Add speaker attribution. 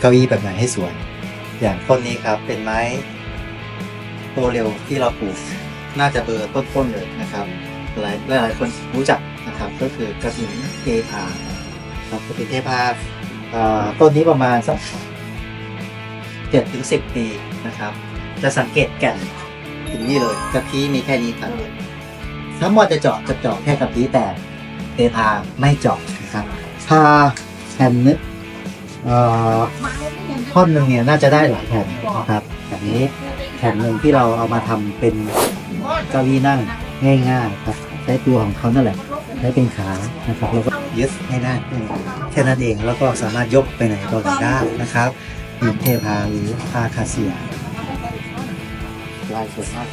Speaker 1: เก้าอี้แบบไหนให้สวย อย่างต้นนี้ครับเป็นไม้โตเร็วที่เราปลูกน่าจะเบอร์ต้นๆเลยนะครับ หลายหลายคนรู้จักนะครับก็คือกระถินเทพาครับกระถินเทพาต้นนี้ประมาณสักเจ็ดถึงสิบปีนะครับ จะสังเกตแก่นถึงนี่เลยกระพี้มีแค่นี้ครับถ้ามอจะเจาะจะเจาะแค่กระพี้แต่เทพาไม่เจาะนะครับถ้าแผ่นนึก เอ่อท่อนหนึ่งเนี่ยน่าจะได้หลายแผ่นนะครับแบบนี้แผ่นหนึ่งที่เราเอามาทำเป็นเก้าอี้นั่งง่ายๆครับใช้ตัวของเขานั่นแหละใช้เป็นขานะครับแล้วก็ยึดให้ได้แค่นั้นเองแล้วก็สามารถยกไปไหนต่อได้นะครับหินเทพาหรืออาคาเซียลายสวยมาก